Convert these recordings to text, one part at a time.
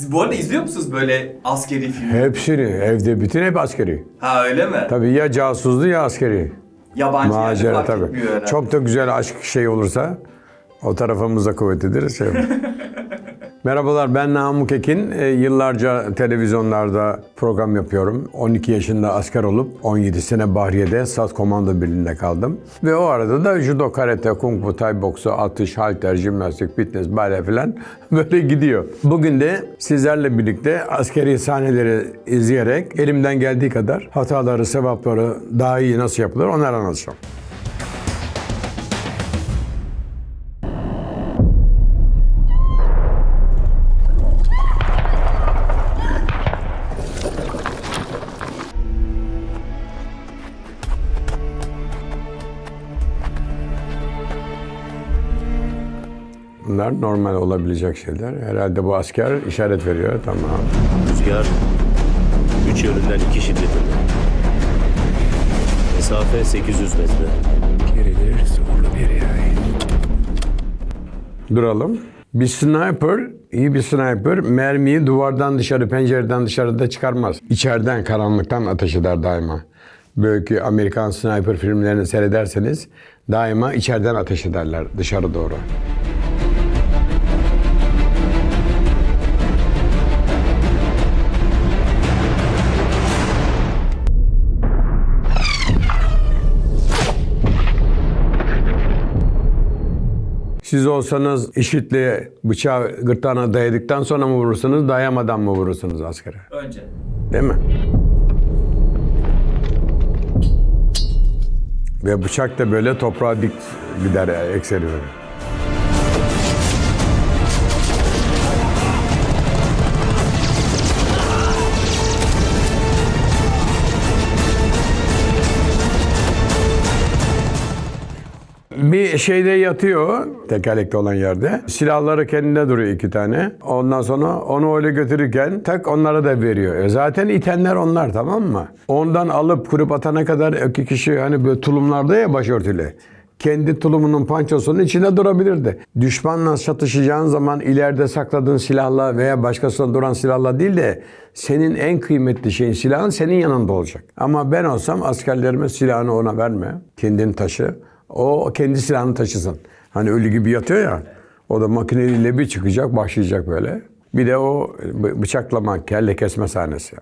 Siz bu arada izliyor musunuz böyle askeri film? Hepsini, evde bütün hep askeri. Ha öyle mi? Tabii ya casuslu ya askeri. Yabancı yani Macera fark tabii. etmiyor herhalde. Çok da güzel aşk şey olursa o tarafımız da kuvvetlidir. Şey. Merhabalar ben Namık Ekin. Ee, yıllarca televizyonlarda program yapıyorum. 12 yaşında asker olup 17 sene Bahriye'de SAS Komando Birliği'nde kaldım. Ve o arada da judo, karate, kung fu, tay boksu, atış, halter, jimnastik, fitness, bale falan böyle gidiyor. Bugün de sizlerle birlikte askeri sahneleri izleyerek elimden geldiği kadar hataları, sevapları daha iyi nasıl yapılır onları anlatacağım. Bunlar normal olabilecek şeyler. Herhalde bu asker işaret veriyor. Tamam. Rüzgar üç yönünden iki şiddetinde. Mesafe 800 metre. Gerilir zorlu bir yay. Duralım. Bir sniper, iyi bir sniper mermiyi duvardan dışarı, pencereden dışarıda çıkarmaz. İçeriden, karanlıktan ateş eder daima. Böyle Amerikan sniper filmlerini seyrederseniz daima içeriden ateş ederler dışarı doğru. Siz olsanız işitle bıçağı gırtlağına dayadıktan sonra mı vurursunuz, dayamadan mı vurursunuz askere? Önce. Değil mi? Ve bıçak da böyle toprağa dik gider ekseri Bir şeyde yatıyor tekerlekli olan yerde. Silahları kendinde duruyor iki tane. Ondan sonra onu öyle götürürken tak onlara da veriyor. E zaten itenler onlar tamam mı? Ondan alıp kurup atana kadar iki kişi hani böyle tulumlarda ya başörtülü. Kendi tulumunun pançosunun içinde durabilirdi. Düşmanla çatışacağın zaman ileride sakladığın silahla veya başkasına duran silahla değil de senin en kıymetli şeyin silahın senin yanında olacak. Ama ben olsam askerlerime silahını ona verme. Kendini taşı. O kendi silahını taşısın. Hani ölü gibi yatıyor ya. O da makineliyle bir çıkacak, başlayacak böyle. Bir de o bı- bıçaklama, kelle kesme sahnesi.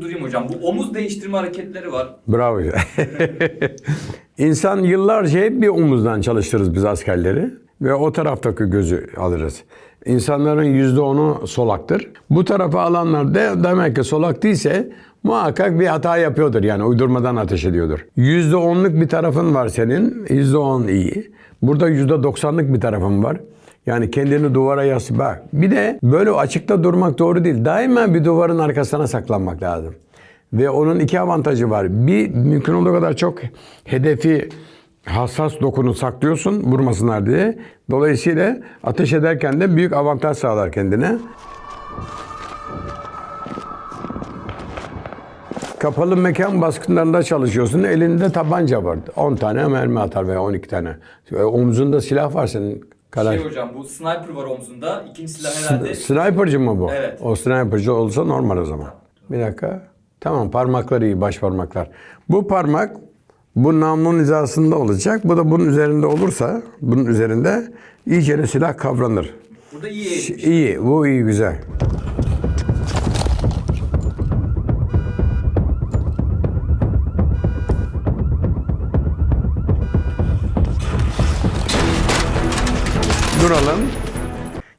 Durayım hocam. Bu omuz değiştirme hareketleri var. Bravo. İnsan yıllarca hep bir omuzdan çalıştırırız biz askerleri. Ve o taraftaki gözü alırız. İnsanların yüzde onu solaktır. Bu tarafa alanlar da demek ki solak değilse muhakkak bir hata yapıyordur. Yani uydurmadan ateş ediyordur. Yüzde onluk bir tarafın var senin. Yüzde on iyi. Burada yüzde doksanlık bir tarafın var. Yani kendini duvara yaslı. Bak bir de böyle açıkta durmak doğru değil. Daima bir duvarın arkasına saklanmak lazım. Ve onun iki avantajı var. Bir, mümkün olduğu kadar çok hedefi hassas dokunu saklıyorsun vurmasınlar diye. Dolayısıyla ateş ederken de büyük avantaj sağlar kendine. Kapalı mekan baskınlarında çalışıyorsun. Elinde tabanca var. 10 tane mermi atar veya 12 tane. E, Omzunda silah var senin. Kadar. Şey hocam bu sniper var omzunda. İkinci silah herhalde. Sniper'cı mı bu? Evet. O sniper'cı olsa normal o zaman. Bir dakika. Tamam parmakları iyi, baş parmaklar. Bu parmak bu namlunun hizasında olacak. Bu da bunun üzerinde olursa, bunun üzerinde iyice silah kavranır. Burada iyi eğilmiş. İyi, bu iyi, güzel.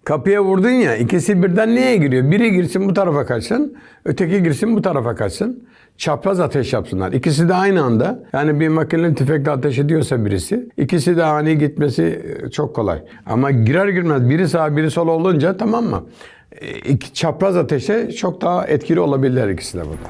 Kapıya vurdun ya, ikisi birden neye giriyor? Biri girsin bu tarafa kaçsın, öteki girsin bu tarafa kaçsın. Çapraz ateş yapsınlar. İkisi de aynı anda. Yani bir makineli tüfekle ateş ediyorsa birisi, ikisi de ani gitmesi e, çok kolay. Ama girer girmez biri sağ biri sol olunca tamam mı? E, İki, çapraz ateşe çok daha etkili olabilirler ikisi de burada.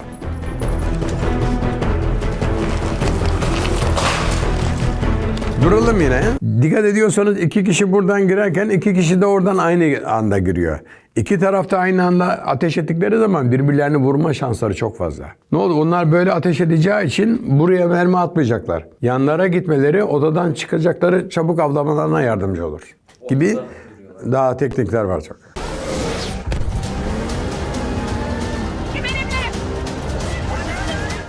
Duralım yine. Dikkat ediyorsanız iki kişi buradan girerken iki kişi de oradan aynı anda giriyor. İki tarafta aynı anda ateş ettikleri zaman birbirlerini vurma şansları çok fazla. Ne oldu? Onlar böyle ateş edeceği için buraya mermi atmayacaklar. Yanlara gitmeleri, odadan çıkacakları çabuk avlamalarına yardımcı olur. Gibi daha teknikler var çok.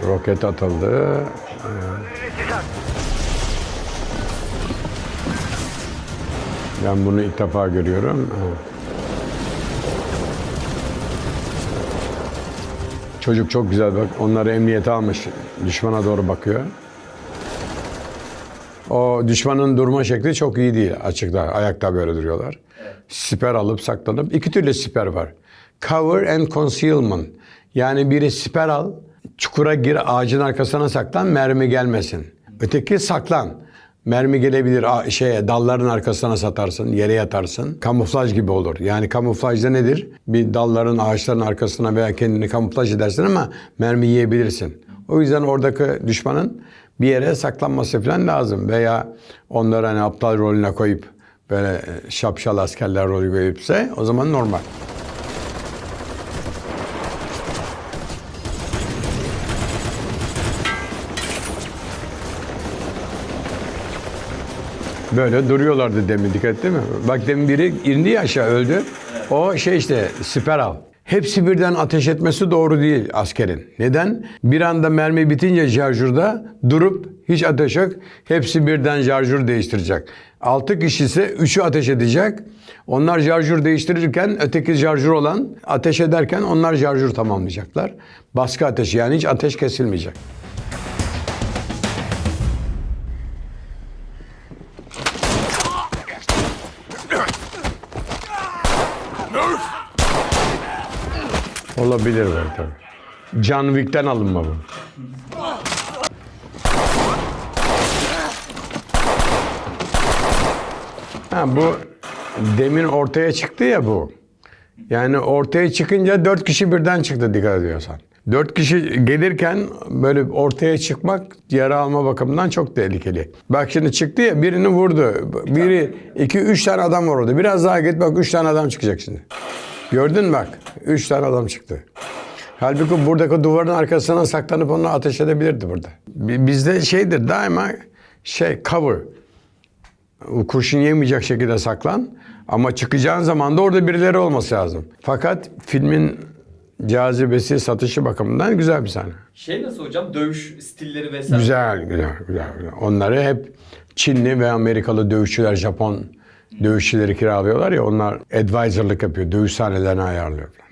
Roket atıldı. Ben bunu ilk defa görüyorum. Çocuk çok güzel bak. Onları emniyete almış. Düşmana doğru bakıyor. O düşmanın durma şekli çok iyi değil açıkta. Ayakta böyle duruyorlar. Siper alıp saklanıp. iki türlü siper var. Cover and concealment. Yani biri siper al, çukura gir, ağacın arkasına saklan, mermi gelmesin. Öteki saklan. Mermi gelebilir şeye dalların arkasına satarsın, yere yatarsın. Kamuflaj gibi olur. Yani kamuflajda nedir? Bir dalların, ağaçların arkasına veya kendini kamuflaj edersin ama mermi yiyebilirsin. O yüzden oradaki düşmanın bir yere saklanması falan lazım. Veya onları hani aptal rolüne koyup böyle e, şapşal askerler rolü koyupse o zaman normal. Böyle duruyorlardı demin dikkat ettin mi? Bak demin biri indi ya aşağı öldü. O şey işte siper al. Hepsi birden ateş etmesi doğru değil askerin. Neden? Bir anda mermi bitince şarjörde durup hiç ateş yok. Hepsi birden şarjör değiştirecek. Altı kişi ise üçü ateş edecek. Onlar şarjör değiştirirken öteki şarjör olan ateş ederken onlar şarjör tamamlayacaklar. Baskı ateşi yani hiç ateş kesilmeyecek. Olabilir böyle tabii. John Wick'ten alınma bu. Ha bu demin ortaya çıktı ya bu. Yani ortaya çıkınca dört kişi birden çıktı dikkat ediyorsan. Dört kişi gelirken böyle ortaya çıkmak yara alma bakımından çok tehlikeli. Bak şimdi çıktı ya birini vurdu. Biri, iki, üç tane adam var orada. Biraz daha git bak üç tane adam çıkacak şimdi. Gördün mü bak? Üç tane adam çıktı. Halbuki buradaki duvarın arkasına saklanıp onu ateş edebilirdi burada. Bi- Bizde şeydir daima şey cover. Kurşun yemeyecek şekilde saklan. Ama çıkacağın zaman da orada birileri olması lazım. Fakat filmin cazibesi, satışı bakımından güzel bir sahne. Şey nasıl hocam? Dövüş stilleri vesaire. Güzel, güzel, güzel. güzel. Onları hep Çinli ve Amerikalı dövüşçüler, Japon dövüşçüleri kiralıyorlar ya onlar advisorlık yapıyor. Dövüş sahnelerini ayarlıyor falan.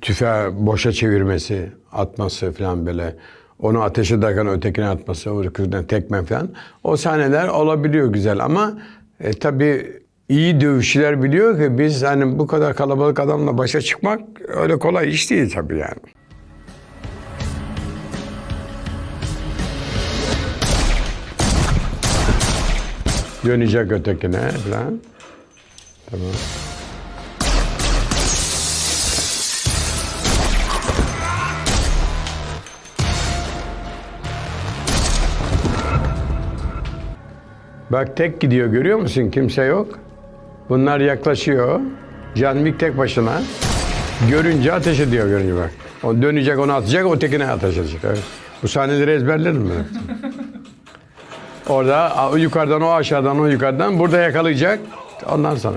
Tüfeği boşa çevirmesi, atması falan böyle. Onu ateş ederken ötekine atması, ötekine tekme falan. O sahneler olabiliyor güzel ama e, tabii iyi dövüşçüler biliyor ki biz hani bu kadar kalabalık adamla başa çıkmak öyle kolay iş değil tabii yani. Dönecek ötekine falan. Tamam. Bak tek gidiyor görüyor musun? Kimse yok. Bunlar yaklaşıyor. Can Wick tek başına. Görünce ateş ediyor görünce bak. O dönecek onu atacak, o tekine ateş edecek. Evet. Bu sahneleri ezberlerim ben. Orada yukarıdan o aşağıdan o yukarıdan burada yakalayacak. Ondan sonra.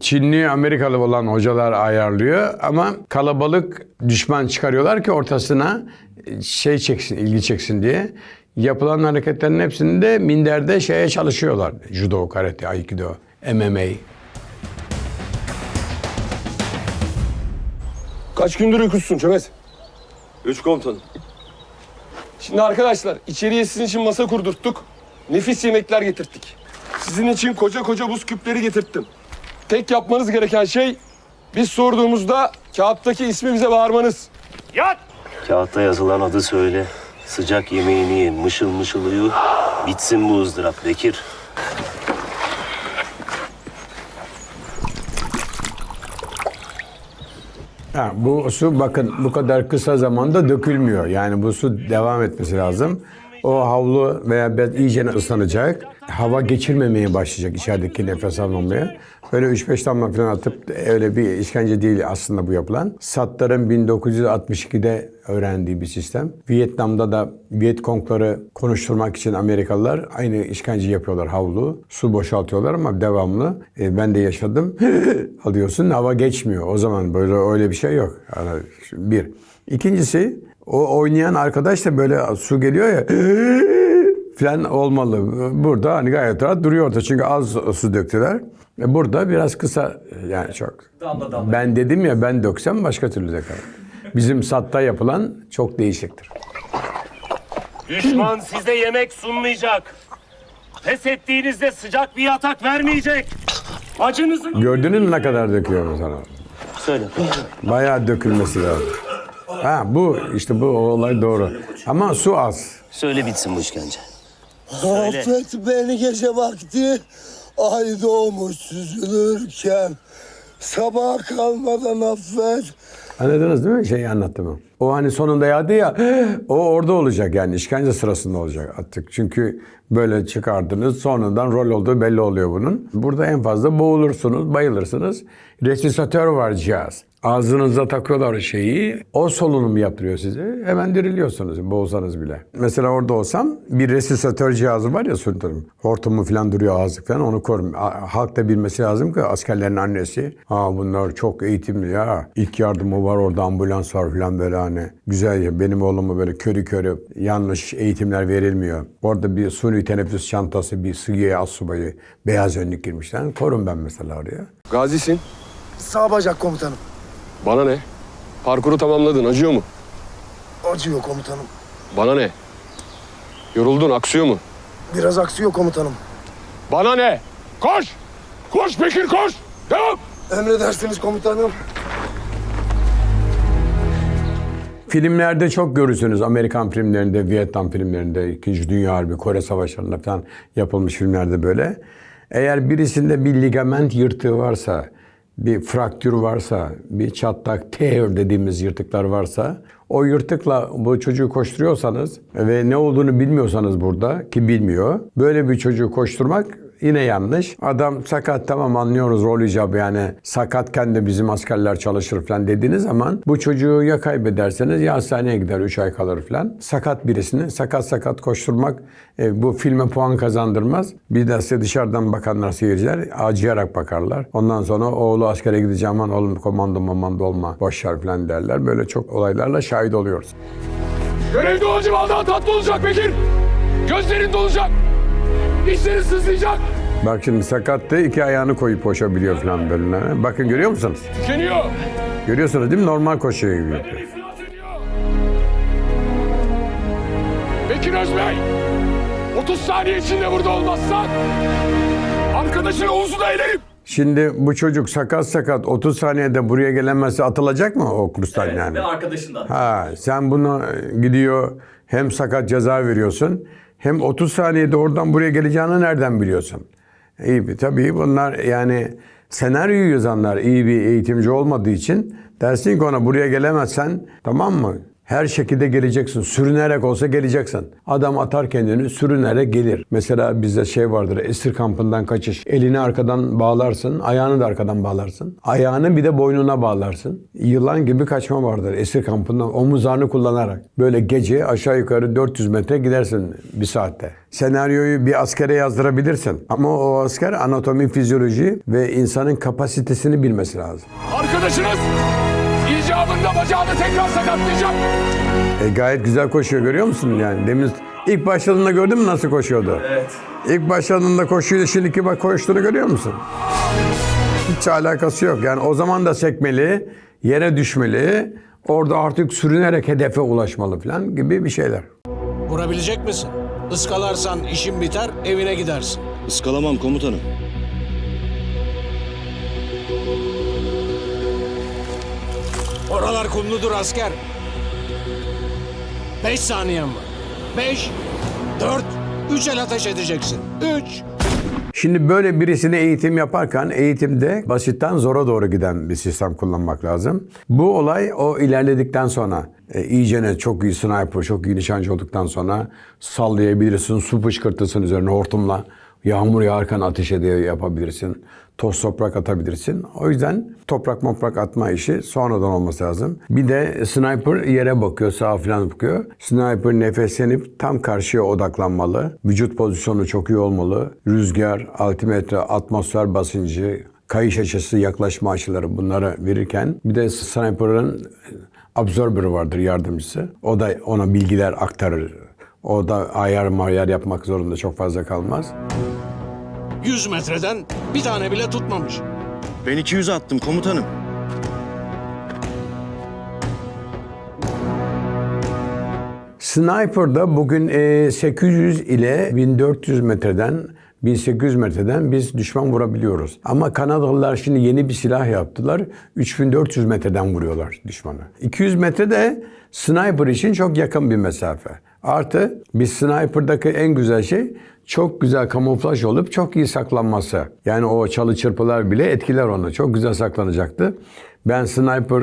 Çinli Amerikalı olan hocalar ayarlıyor ama kalabalık düşman çıkarıyorlar ki ortasına şey çeksin, ilgi çeksin diye. Yapılan hareketlerin hepsinde minderde şeye çalışıyorlar. Judo, karate, aikido, MMA. Kaç gündür uykusuzsun Çömez? Üç komutanım. Şimdi arkadaşlar içeriye sizin için masa kurdurttuk. Nefis yemekler getirttik. Sizin için koca koca buz küpleri getirttim. Tek yapmanız gereken şey biz sorduğumuzda kağıttaki ismi bize bağırmanız. Kağıtta yazılan adı söyle. Sıcak yemeğini ye, mışıl mışıl uyu. Bitsin bu ızdırap Bekir. Ha, bu su bakın bu kadar kısa zamanda dökülmüyor. Yani bu su devam etmesi lazım. O havlu veya bez iyice ıslanacak. Hava geçirmemeye başlayacak içerideki nefes almamaya. Böyle 3-5 damla falan atıp öyle bir işkence değil aslında bu yapılan. Sattar'ın 1962'de öğrendiği bir sistem. Vietnam'da da Vietkongları konuşturmak için Amerikalılar aynı işkence yapıyorlar havlu. Su boşaltıyorlar ama devamlı. E, ben de yaşadım. Alıyorsun hava geçmiyor. O zaman böyle öyle bir şey yok. Yani bir. İkincisi o oynayan arkadaş da böyle su geliyor ya falan olmalı. Burada hani gayet rahat duruyor orada çünkü az su döktüler. E, Burada biraz kısa yani çok. Damla damla. Ben dedim ya ben döksem başka türlü dökerim. Bizim satta yapılan çok değişiktir. Düşman size yemek sunmayacak. Pes ettiğinizde sıcak bir yatak vermeyecek. Acınızın... Gördünüz mü ne kadar döküyor mesela? Söyle. Bayağı dökülmesi lazım. Ha bu işte bu olay doğru. Ama su az. Söyle bitsin bu işkence. Affet beni gece vakti ay doğmuş süzülürken sabah kalmadan affet. Anladınız değil mi? Şeyi anlattım. o. O hani sonunda yağdı ya o orada olacak yani işkence sırasında olacak artık. Çünkü böyle çıkardınız sonradan rol olduğu belli oluyor bunun. Burada en fazla boğulursunuz, bayılırsınız. Resisatör var cihaz. Ağzınıza takıyorlar şeyi. O solunum yaptırıyor size. Hemen diriliyorsunuz boğulsanız bile. Mesela orada olsam bir resisatör cihazı var ya sürtürüm. Hortumu falan duruyor ağızlık falan onu korum. Halk da bilmesi lazım ki askerlerin annesi. Ha bunlar çok eğitimli ya. İlk yardımı var orada ambulans var falan böyle hani. Güzel ya benim oğluma böyle körü körü yanlış eğitimler verilmiyor. Orada bir suni teneffüs çantası bir sıgıya az subayı beyaz önlük girmişler. Korum ben mesela oraya. Gazisin. Sağ bacak komutanım. Bana ne? Parkuru tamamladın. Acıyor mu? Acıyor komutanım. Bana ne? Yoruldun. Aksıyor mu? Biraz aksıyor komutanım. Bana ne? Koş! Koş Bekir koş! Devam! Emredersiniz komutanım. Filmlerde çok görürsünüz. Amerikan filmlerinde, Vietnam filmlerinde, İkinci Dünya Harbi, Kore Savaşları'nda falan yapılmış filmlerde böyle. Eğer birisinde bir ligament yırtığı varsa, bir fraktür varsa, bir çatlak, tear dediğimiz yırtıklar varsa, o yırtıkla bu çocuğu koşturuyorsanız ve ne olduğunu bilmiyorsanız burada ki bilmiyor, böyle bir çocuğu koşturmak Yine yanlış. Adam sakat tamam anlıyoruz rol icabı yani sakatken de bizim askerler çalışır falan dediğiniz zaman bu çocuğu ya kaybederseniz ya hastaneye gider 3 ay kalır falan. Sakat birisini sakat sakat koşturmak e, bu filme puan kazandırmaz. Bir de size dışarıdan bakanlar seyirciler acıyarak bakarlar. Ondan sonra oğlu askere gideceğim aman oğlum komando mamando olma boşver falan derler. Böyle çok olaylarla şahit oluyoruz. Görevde olunca daha tatlı olacak Bekir. Gözlerin dolacak. Dişlerin sızlayacak. Bak şimdi sakattı iki ayağını koyup koşabiliyor falan böyle. Bakın görüyor musunuz? Tükeniyor. Görüyorsunuz değil mi? Normal koşuyor gibi. Bekir Özbey. 30 saniye içinde burada olmazsan arkadaşın Oğuz'u elerim. Şimdi bu çocuk sakat sakat 30 saniyede buraya gelemezse atılacak mı o kurstan Evet, yani? Ve arkadaşından. Ha, sen bunu e, gidiyor hem sakat ceza veriyorsun hem 30 saniyede oradan buraya geleceğini nereden biliyorsun? İyi bir tabii bunlar yani senaryoyu yazanlar iyi bir eğitimci olmadığı için dersin ki ona buraya gelemezsen tamam mı? Her şekilde geleceksin. Sürünerek olsa geleceksin. Adam atar kendini sürünerek gelir. Mesela bizde şey vardır esir kampından kaçış. Elini arkadan bağlarsın, ayağını da arkadan bağlarsın. Ayağını bir de boynuna bağlarsın. Yılan gibi kaçma vardır esir kampından omuzlarını kullanarak. Böyle gece aşağı yukarı 400 metre gidersin bir saatte. Senaryoyu bir askere yazdırabilirsin. Ama o asker anatomi, fizyoloji ve insanın kapasitesini bilmesi lazım. Arkadaşınız icabında bacağını tekrar sakatlayacak. E, gayet güzel koşuyor görüyor musun yani? Demin ilk başladığında gördün mü nasıl koşuyordu? Evet. İlk başladığında koşuyla şimdiki bak koştuğunu görüyor musun? Hiç alakası yok. Yani o zaman da sekmeli, yere düşmeli, orada artık sürünerek hedefe ulaşmalı falan gibi bir şeyler. Vurabilecek misin? Iskalarsan işin biter, evine gidersin. Iskalamam komutanım. Oralar kumludur asker. Beş saniyen var. Beş, dört, üç el ateş edeceksin. Üç. Şimdi böyle birisine eğitim yaparken eğitimde basitten zora doğru giden bir sistem kullanmak lazım. Bu olay o ilerledikten sonra e, iyicene çok iyi sniper, çok iyi nişancı olduktan sonra sallayabilirsin, su fışkırtısın üzerine hortumla. Yağmur yağarken ateş ediyor yapabilirsin. Toz toprak atabilirsin. O yüzden toprak moprak atma işi sonradan olması lazım. Bir de sniper yere bakıyor, sağa falan bakıyor. Sniper nefeslenip tam karşıya odaklanmalı. Vücut pozisyonu çok iyi olmalı. Rüzgar, altimetre, atmosfer basıncı, kayış açısı, yaklaşma açıları bunları verirken bir de sniper'ın absorber vardır yardımcısı. O da ona bilgiler aktarır. O da ayar mayar yapmak zorunda çok fazla kalmaz. 100 metreden bir tane bile tutmamış. Ben 200 attım komutanım. Sniper'da bugün e, 800 ile 1400 metreden 1800 metreden biz düşman vurabiliyoruz. Ama Kanadalılar şimdi yeni bir silah yaptılar. 3400 metreden vuruyorlar düşmanı. 200 metre de sniper için çok yakın bir mesafe. Artı bir sniper'daki en güzel şey çok güzel kamuflaj olup çok iyi saklanması. Yani o çalı çırpılar bile etkiler onu. Çok güzel saklanacaktı. Ben sniper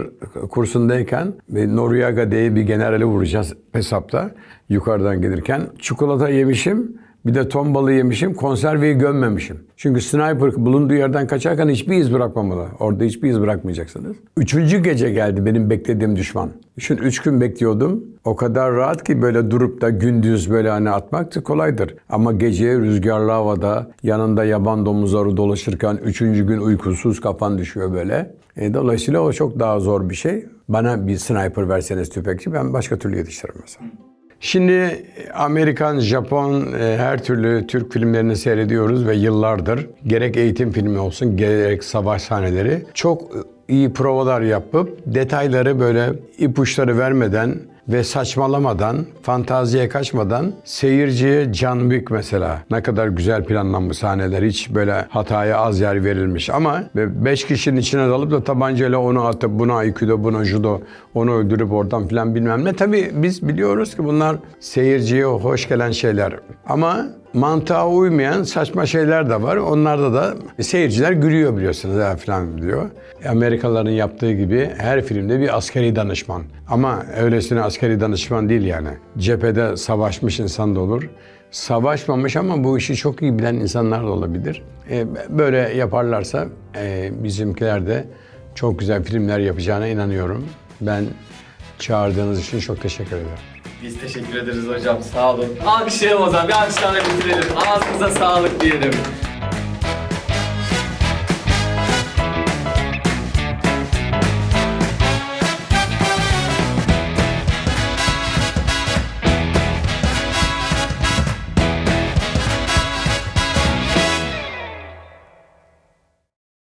kursundayken e, Noriega diye bir generali vuracağız hesapta yukarıdan gelirken. Çikolata yemişim. Bir de ton balığı yemişim, konserveyi gömmemişim. Çünkü sniper bulunduğu yerden kaçarken hiçbir iz bırakmamalı. Orada hiçbir iz bırakmayacaksınız. Üçüncü gece geldi benim beklediğim düşman. Şimdi üç gün bekliyordum. O kadar rahat ki böyle durup da gündüz böyle hani atmak kolaydır. Ama gece rüzgarlı havada yanında yaban domuzları dolaşırken üçüncü gün uykusuz kafan düşüyor böyle. E, dolayısıyla o çok daha zor bir şey. Bana bir sniper verseniz tüfekçi ben başka türlü yetiştiririm mesela. Şimdi Amerikan, Japon e, her türlü Türk filmlerini seyrediyoruz ve yıllardır. Gerek eğitim filmi olsun gerek savaş sahneleri. Çok iyi provalar yapıp detayları böyle ipuçları vermeden ve saçmalamadan, fantaziye kaçmadan seyirciye John Wick mesela. Ne kadar güzel planlanmış sahneler hiç böyle hataya az yer verilmiş. Ama ve beş kişinin içine dalıp da tabancayla onu atıp buna aikido buna judo onu öldürüp oradan filan bilmem ne. Tabii biz biliyoruz ki bunlar seyirciye hoş gelen şeyler. Ama mantığa uymayan saçma şeyler de var. Onlarda da seyirciler gülüyor biliyorsunuz ya falan diyor. Amerikalıların yaptığı gibi her filmde bir askeri danışman. Ama öylesine askeri danışman değil yani. Cephede savaşmış insan da olur. Savaşmamış ama bu işi çok iyi bilen insanlar da olabilir. E, böyle yaparlarsa e, bizimkiler de çok güzel filmler yapacağına inanıyorum. Ben çağırdığınız için çok teşekkür ederim. Biz teşekkür ederiz hocam. Sağ olun. Alkışlayalım o zaman. Bir alkışlarla bitirelim. Ağzınıza sağlık diyelim.